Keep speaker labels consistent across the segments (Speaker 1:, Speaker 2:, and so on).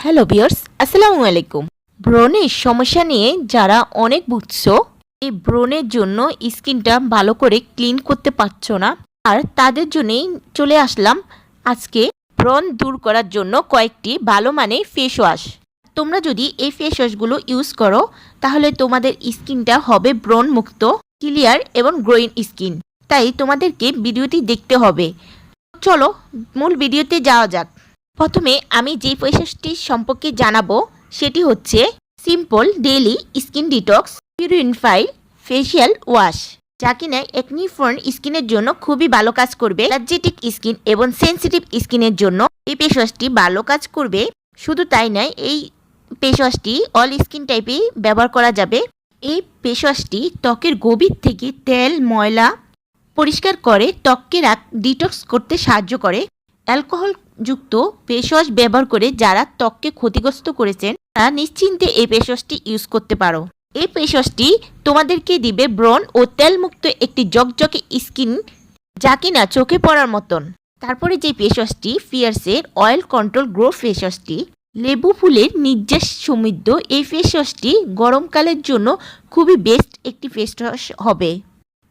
Speaker 1: Hello বিয়ার্স আসসালামু আলাইকুম ব্রণের সমস্যা নিয়ে যারা অনেক বুঝছ, এই ব্রণের জন্য স্কিনটা ভালো করে ক্লিন করতে পারছ না। আর তাদের জন্যেই চলে আসলাম আজকে ব্রণ দূর করার জন্য কয়েকটি ভালো মানের ফেস ওয়াশ তোমরা যদি এই ফেস ওয়াশগুলো ইউজ করো, তাহলে তোমাদের স্কিনটা হবে ব্রণ মুক্ত ক্লিয়ার এবং গ্রোয়িং স্কিন তাই তোমাদেরকে ভিডিওটি দেখতে হবে। চলো, মূল ভিডিওতে যাওয়া যাক। প্রথমে আমি যে ফেসওয়াশটি সম্পর্কে জানাব, সেটি হচ্ছে simple daily skin detox purify facial wash যা কিনা একনি ফোন স্কিনের জন্য খুবই ভালো কাজ করবে। অ্যালার্জেটিক স্কিন এবং সেনসিটিভ স্কিনের জন্য এই ফেসওয়াশটি ভালো কাজ করবে। শুধু তাই নয়, এই ফেসওয়াশটি অল স্কিন টাইপেই ব্যবহার করা যাবে। এই ফেসওয়াশটি ত্বকের গভীর থেকে তেল, ময়লা পরিষ্কার করে ত্বককে ডিটক্স করতে সাহায্য করে। অ্যালকোহল যুক্ত ফেসওয়াশ ব্যবহার করে যারা ত্বককে ক্ষতিগ্রস্ত করেছেন, তারা নিশ্চিন্তে এই ফেসওয়াশটি ইউজ করতে পারো। এই ফেসওয়াশটি তোমাদেরকে দিবে ব্রণ ও তেলমুক্ত একটি জকজকে স্কিন যা কিনা চোখে পড়ার মতন। তারপরে যে ফেসওয়াশটি ফিয়ার্সের অয়েল কন্ট্রোল গ্রো ফেসওয়াশটি লেবু ফুলের নির্যাস সমৃদ্ধ, এই ফেসওয়াশটি গরমকালের জন্য খুবই বেস্ট একটি ফেসওয়াশ হবে।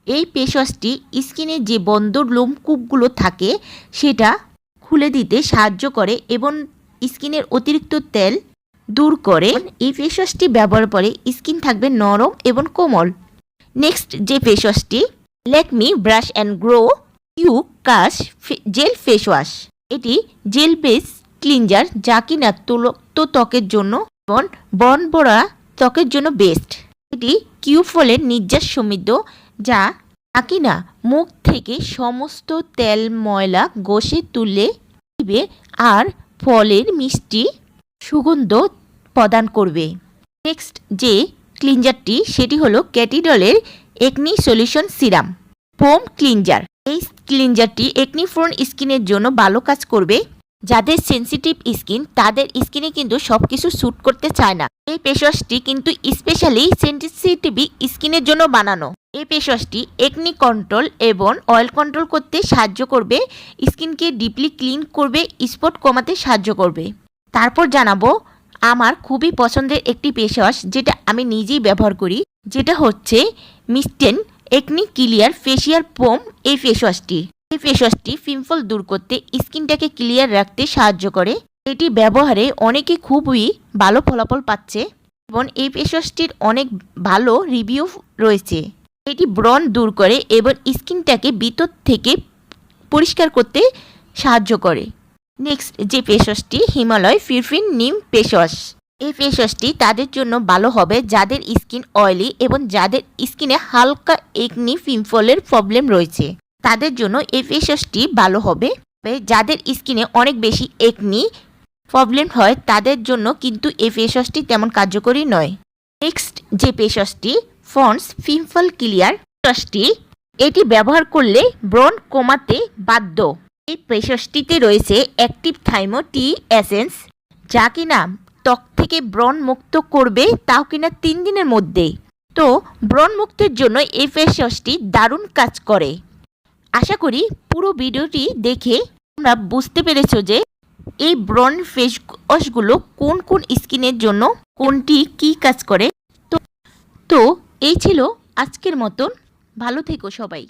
Speaker 1: এই ফেসওয়াশটি স্কিনে যে বন্ধ লোমকূপগুলো থাকে, সেটা খুলে দিতে সাহায্য করে এবং স্কিনের অতিরিক্ত তেল দূর করে এই ফেসওয়াশটি ব্যবহার করে স্কিন থাকবে নরম এবং কোমল। নেক্সট যে ফেসওয়াশটি লেকমি ব্রাশ অ্যান্ড গ্রো ইউ কাশ জেল ফেস ওয়াশ এটি জেল বেস ক্লিনজার যা কিনা তুলক্ত ত্বকের জন্য এবং বন বড়া ত্বকের জন্য বেস্ট এটি কিউ ফলের নির্যাস সমৃদ্ধ যা কিনা মুখ থেকে সমস্ত তেল ময়লা ঘষে তুলে দিবে আর ফলের মিষ্টি সুগন্ধ প্রদান করবে। নেক্সট যে ক্লিনজারটি, সেটি হলো ক্যাটিডলের acne solution serum. Foam cleanser. এই ক্লিনজারটি একনি ফ্রন স্কিনের জন্য ভালো কাজ করবে। যাদের সেনসিটিভ স্কিন তাদের স্কিনে কিন্তু সব কিছু স্যুট করতে চায় না। এই ফেসওয়াশটি কিন্তু স্পেশালি সেনসিটিভ স্কিনের জন্য বানানো। এই ফেসওয়াশটি একনি কন্ট্রোল এবং অয়েল কন্ট্রোল করতে সাহায্য করবে স্কিনকে ডিপলি ক্লিন করবে স্পট কমাতে সাহায্য করবে। তারপর জানাব, আমার খুবই পছন্দের একটি ফেসওয়াশ যেটা আমি নিজেই ব্যবহার করি, যেটা হচ্ছে Mistine acne clear facial foam এই ফেসওয়াশটি এই ফেসওয়াশটি পিম্পল দূর করতে স্কিনটাকে ক্লিয়ার রাখতে সাহায্য করে। এটি ব্যবহারে অনেকে খুবই ভালো ফলাফল পাচ্ছে এবং এই ফেসওয়াশটির অনেক ভালো রিভিউ রয়েছে। এটি ব্রণ দূর করে এবং স্কিনটাকে ভিতর থেকে পরিষ্কার করতে সাহায্য করে। নেক্সট, যে ফেসওয়াশটি হিমালয় ফিরফিন নিম ফেসওয়াশ। এই ফেসওয়াশটি তাদের জন্য ভালো হবে যাদের স্কিন অয়েলি এবং যাদের স্কিনে হালকা একনি পিম্পলের প্রবলেম রয়েছে। তাদের জন্য এই ফেসওয়াশটি ভালো হবে। যাদের স্কিনে অনেক বেশি একনি প্রবলেম হয়, তাদের জন্য কিন্তু এই ফেসওয়াশটি তেমন কার্যকরী নয়। নেক্সট যে ফেসওয়াশটি ফন্স পিম্পল ক্লিয়ার ফেসওয়াশটি এটি ব্যবহার করলে ব্রণ কমাতে বাধ্য। এই ফেসওয়াশটিতে রয়েছে অ্যাক্টিভ থাইমো টি এসেন্স যা কিনা ত্বক থেকে ব্রণ মুক্ত করবে, তাও কিনা তিন দিনের মধ্যে। তো, ব্রণ মুক্তের জন্য এই ফেস ওয়াশটি দারুণ কাজ করে। আশা করি পুরো ভিডিওটি দেখে তোমরা বুঝতে পেরেছ যে এই ব্রন ফেস ওয়াশগুলো কোন কোন স্কিনের জন্য কোনটি কি কাজ করে। তো তো এই ছিল আজকের মতন। ভালো থেকো সবাই।